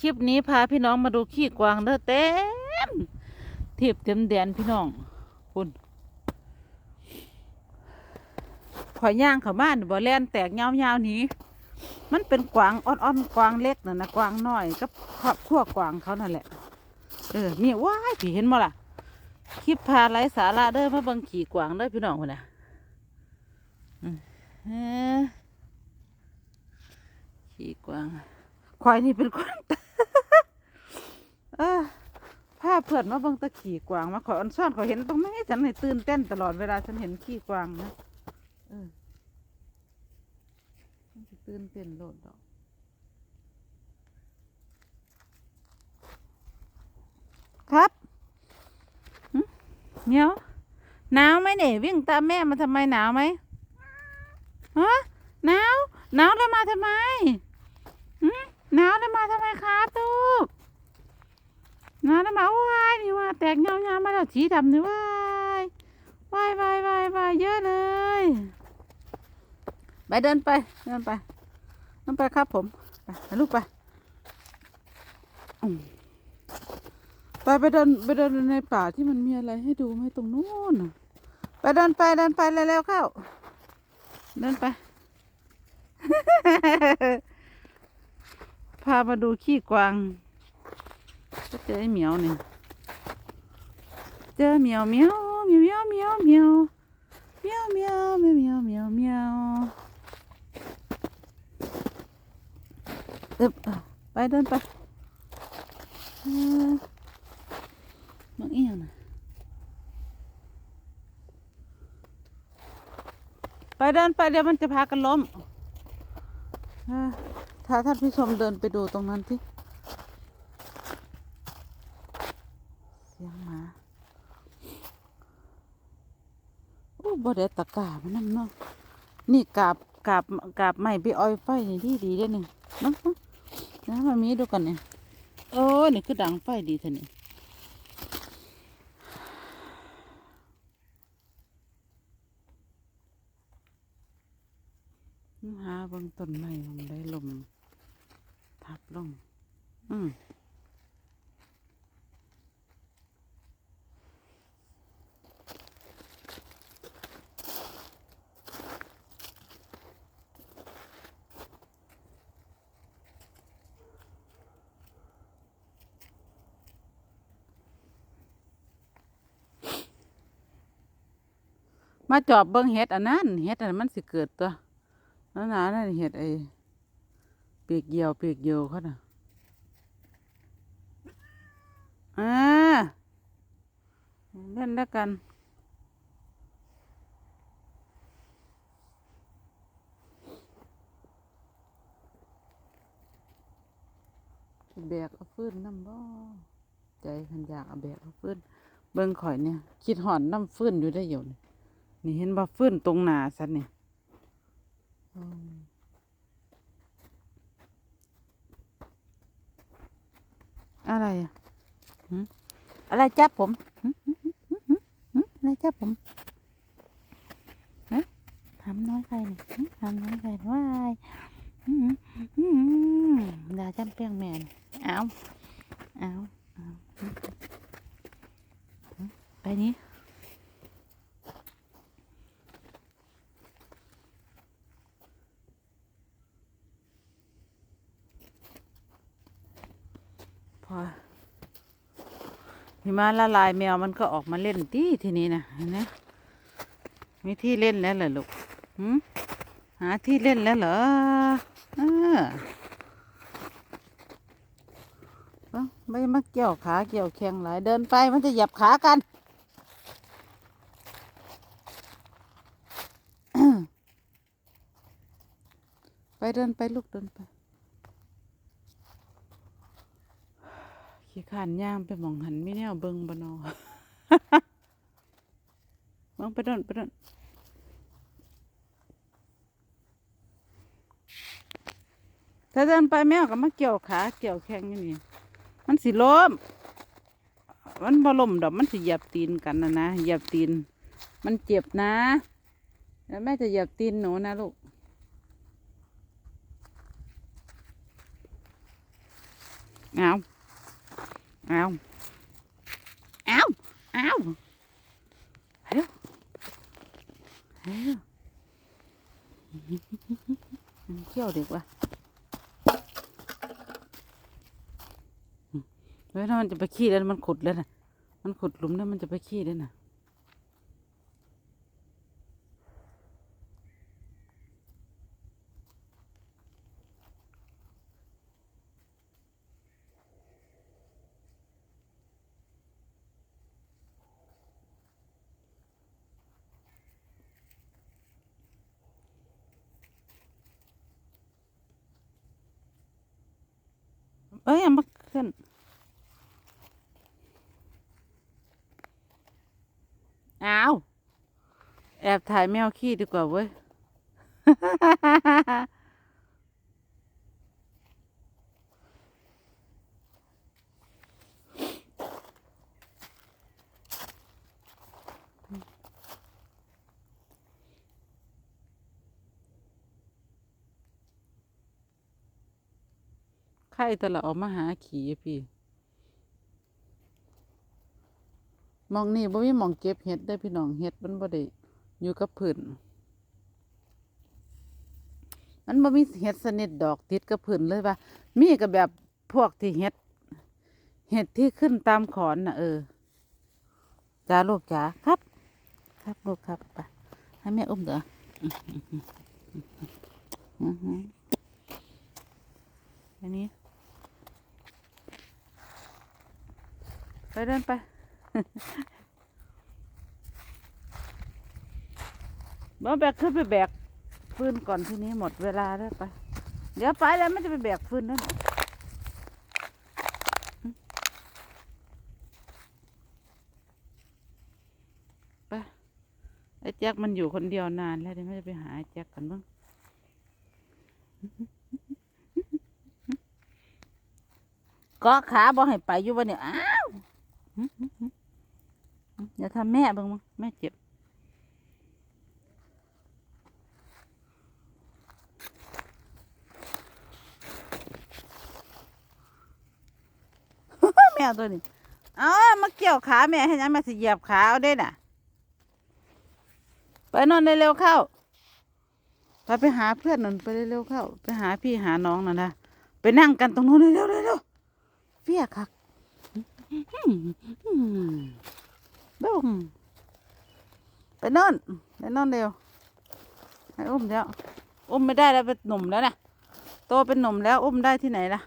คลิปนี้พาพี่น้องมาดูขี้กวางเด้อเต็มเทียบเต็มแดนพี่น้องคุณข่อยย่างเขาบ้านบ่แล่นแตกเงาวๆหนี้ มันเป็นกวางอ่อนๆกวางเล็กน่ะนะกวางน้อยกับครอบครัวกวางเขานั่นแหละ เออนี่ว้ายพี่เห็นบ่ล่ะคลิปพาไร้สาระเด้อมาบิ่งขี่กวางเด้อพี่น้องคนน่ะขี่กวางควายนี่เป็นคนเออพา เพื่อนมาเบิ่งตะขี่กวางมาขออันซ่อนขาเห็นตรงไหนฉันให้ตื่นเต้นตลอดเวลาฉันเห็นขี่กวางนะเออฉันตื่นเต้นโลดดอกครับเหมียวหนาวไหมเนี่ยวิ่งตามแม่มาทำไมหนาวไหมฮะหนาวหนาวแล้วมาทำไมหึหนาวแล้วมาทำไมครับตูก งานน้ำมาว้ายนี่ว่า แตกเงาเงามาแล้วสีดำนี่ว้ายว้ายว้ายว้ายว้ายเยอะเลย ไปเดินไปเดินไปเดินไปครับผม ไปลูกไปไปไปเดินไปเดินในป่าที่มันมีอะไรให้ดูไหมตรงนู้นไปเดินไปเดินไปเร็วๆเข้า เดินไป พามาดูขี้กวางก็เจอไอ้เหมียวเนี่ย เจอเหมียวเหมียวเมียวเมียวเมียวเมียวเมียวเมียวเมียวเมียวเมียวเอ๊บอะไปเดินไปเออมังเอียงนะไปเดินไปเดี๋ยวมันจะพากันล้มถ้าท่านผู้ชมเดินไปดูตรงนั้นที่ เสียงหมาโอ้ บ่ได้ตะกามันนั่นเนาะนี่กาบกาบกาบไม้ไปอ้อยไฟนี่ดีดีเด้อนี่เนะนะมามีดูกันเนี่ยโอ้ยนี่คือดังไฟดีท่านี่หาบางต้นไม้มันได้ลมทับลงอืม มาจอบเบิ่งเห็ดอันนั้นเห็ดอันนั้นมันสิเกิดตัวนั่นน่ะนั่นเห็ดไอ้ปีกเหี่ยวปีกเหี่ยวเขาน่ะอ่าเล่นแล้วกันแบกเอาฟื้นน้ำบ่ใจขันอยากเอาแบกเอาฟื้นเบิ่งข่อยเนี่ย คิดหอนน้ำฟื้นอยู่ได้อยู่ นี่เห็นบ่ฟื้นตรงหนาสันเนี่ยอะไรอะอะไรจับผมอะไรจับผมฮะทำน้อยใครนี่ทำน้อยใครว้ายดาจำเปียงแมนเอาเอาเอาไปนี้ อหิมะละลายแมวมันก็ออกมาเล่นที่ทีนี้นะเห็นไหมมีที่เล่นแล้วเหรอลูกหืมหาที่เล่นแล้วเหรอเออไม่มาเกี่ยวขาเกี่ยวแข้งหลายเดินไปมันจะหยียบขากันไปเดินไปลูกเดินไป ขี้ขานย่างไปมองหันไม่แนวเบิงบนอมองไปโดนไปโดนถ้าเดินไปแมวก็มาเกี่ยวขาเกี่ยวแข้งอยู่นี่มันสิล้มมันบล้มดอกมันสิเหยียบตีนกันนะนะเหยียบตีน มันเจ็บนะ แล้วแม่จะเหยียบตีนหนูนะลูกเอา เอาเอาเอาเร็วเร็วเที่ยวเด็กว่ะเฮ้ยถ้ามันจะไปขี้แล้วมันขุดแล้วนะมันขุดหลุมแล้วมันจะไปขี้แล้วนะ เอ้ยเอามาขึ้นอ้าวแอบถ่ายแมวขี้ดีกว่าเว้ย แต่ละออกมาหาขี่พี่มองนี่บ่มีมองเก็บเห็ดได้พี่น้องเห็ดมันบ่ได้อยู่กับพื้นมันบ่มีเห็ดสนิทดอกติดกับพื้นเลยว่ามีก็แบบพวกที่เห็ด เห็ดที่ขึ้นตามขอนน่ะ เออจ้าลูกจ๋าครับ ครับลูกครับไปให้แม่อุ้มเด้ออือหืออันนี้ ไป เดินไปบ่แบกขึ้นไปแบกฟืนก่อนทีนี้หมดเวลาแล้วไป เดี๋ยวไปแล้วไมันจะไปแบกฟืนนั่นไปไอ้แจ็คมันอยู่คนเดียวนานแล้วเดี๋ยวไม่จะไปหาไอ้แจ็คกันบ้างก็ขาบอกให้ไปอยู่วันเนี้อ้า อย่าทำแม่เบ้างมั้งแม่เจ็บ แมวตัวนี้เอามาเกี่ยวขาแม่ให้ยังแม่สิเหยียบขาเอาได้น่ะ ไปนอนเร็วๆเข้าไปไปหาเพื่อนนั่นไปเร็วๆเข้า ไปหาพี่หาน้องนั่นนะไปนั่งกันตรงนู้นเร็วๆเร็วๆเฟียคัก บุ้มไปนอนไปนอนเร็วให้อุ้มเดี๋ยวอุ้มไม่ได้แล้วเป็นหนุ่มแล้วนะโตเป็นหนุ่มแล้วอุ้มได้ที่ไหนล่ะ